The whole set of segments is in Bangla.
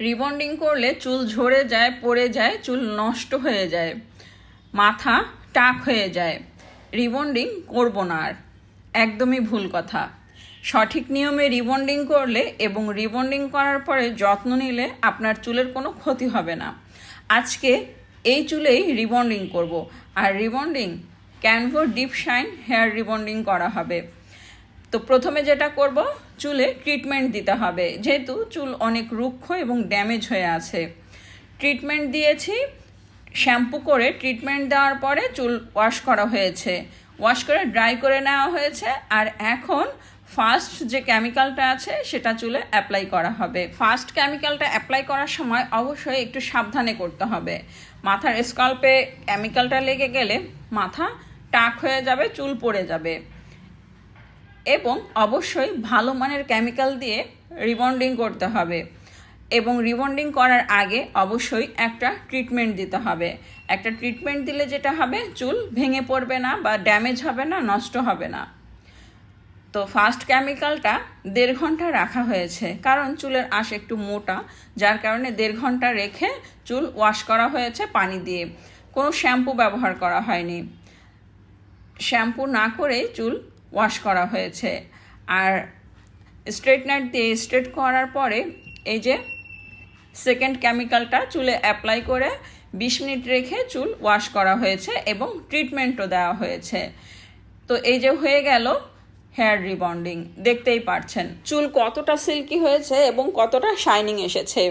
রিবন্ডিং করলে চুল ঝরে যায়, পড়ে যায়, চুল নষ্ট হয়ে যায়, মাথা টাক হয়ে যায়। রিবন্ডিং করব না আর। একদমই ভুল কথা। সঠিক নিয়মে রিবন্ডিং করলে এবং রিবন্ডিং করার পরে যত্ন নিলে আপনার চুলের কোনো ক্ষতি হবে না। আজকে এই চুলেই রিবন্ডিং করব। আর রিবন্ডিং ক্যানভো ডিপ শাইন হেয়ার রিবন্ডিং করা হবে। তো প্রথমে যেটা করব, চুলে ট্রিটমেন্ট দিতে হবে। যেহেতু চুল অনেক রুক্ষ এবং ড্যামেজ হয়ে আছে। ট্রিটমেন্ট দিয়েছি। শ্যাম্পু করে ট্রিটমেন্ট দেওয়ার পরে চুল ওয়াশ করা হয়েছে। ওয়াশ করে ড্রাই করে নেওয়া হয়েছে। আর এখন ফার্স্ট যে কেমিক্যালটা আছে, সেটা চুলে অ্যাপ্লাই করা হবে। ফার্স্ট কেমিক্যালটা অ্যাপ্লাই করার সময় অবশ্যই একটু সাবধানে করতে হবে। মাথার স্কাল্পে কেমিক্যালটা লেগে গেলে মাথা টাক হয়ে যাবে, চুল পড়ে যাবে। এবং অবশ্যই ভালো মানের কেমিক্যাল দিয়ে রিবন্ডিং করতে হবে। এবং রিবন্ডিং করার আগে অবশ্যই একটা ট্রিটমেন্ট দিতে হবে। একটা ট্রিটমেন্ট দিলে যেটা হবে, চুল ভেঙে পড়বে না বা ড্যামেজ হবে না, নষ্ট হবে না। তো ফার্স্ট কেমিক্যালটা দেড় ঘণ্টা রাখা হয়েছে। কারণ চুলের আঁশ একটু মোটা, যার কারণে দেড় ঘণ্টা রেখে চুল ওয়াশ করা হয়েছে পানি দিয়ে। কোনো শ্যাম্পু ব্যবহার করা হয়নি। শ্যাম্পু না করেই চুল ওয়াশ করা হয়েছে। আর স্ট্রেটনার দিয়ে স্ট্রেট করার পরে এই যে সেকেন্ড কেমিক্যালটা চুলে অ্যাপ্লাই করে বিশ মিনিট রেখে চুল ওয়াশ করা হয়েছে এবং ট্রিটমেন্টও দেওয়া হয়েছে। তো এই যে হয়ে গেল হেয়ার রিবন্ডিং দেখতেই পারছেন। চুল কতটা সিল্কি হয়েছে এবং কতটা শাইনিং এসেছে।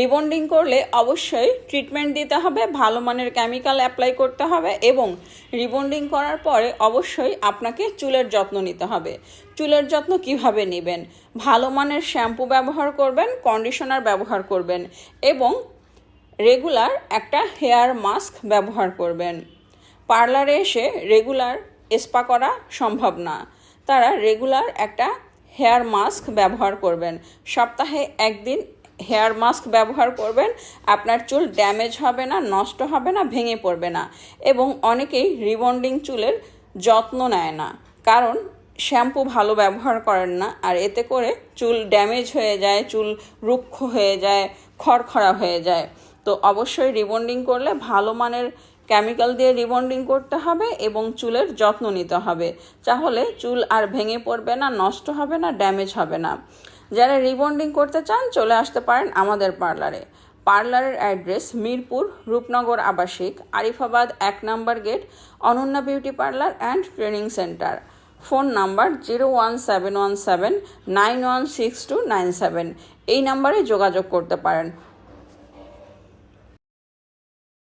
রিবন্ডিং করলে অবশ্যই ট্রিটমেন্ট দিতে হবে, ভালো মানের কেমিক্যাল অ্যাপ্লাই করতে হবে এবং রিবন্ডিং করার পরে অবশ্যই আপনাকে চুলের যত্ন নিতে হবে। চুলের যত্ন কীভাবে নেবেন? ভালো মানের শ্যাম্পু ব্যবহার করবেন, কন্ডিশনার ব্যবহার করবেন এবং রেগুলার একটা হেয়ার মাস্ক ব্যবহার করবেন। পার্লারে এসে রেগুলার স্পা করা সম্ভব না। তারা রেগুলার একটা হেয়ার মাস্ক ব্যবহার করবেন। সপ্তাহে একদিন হেয়ার মাস্ক ব্যবহার করবেন। আপনার চুল ড্যামেজ হবে না, নষ্ট হবে না, ভেঙে পড়বে না এবং অনেকেই রিবন্ডিং চুলের যত্ন নেয় না। কারণ শ্যাম্পু ভালো ব্যবহার করেন না আর এতে করে চুল ড্যামেজ হয়ে যায়, চুল রুক্ষ হয়ে যায়, খড়খড়া হয়ে যায়। তো অবশ্যই রিবন্ডিং করলে ভালো মানের কেমিক্যাল দিয়ে রিবন্ডিং করতে হবে এবং চুলের যত্ন নিতে হবে। তাহলে চুল আর ভেঙে পড়বে না, নষ্ট হবে না, ড্যামেজ হবে না। যারা রিবন্ডিং করতে চান, চলে আসতে পারেন আমাদের পার্লারে। পার্লারের অ্যাড্রেস মিরপুর রূপনগর আবাসিক, আরিফাবাদ এক নম্বর gate, Ananya beauty parlour and training centre. Phone number zero one seven one seven nine one six two nine seven. এই নাম্বারে যোগাযোগ করতে পারেন।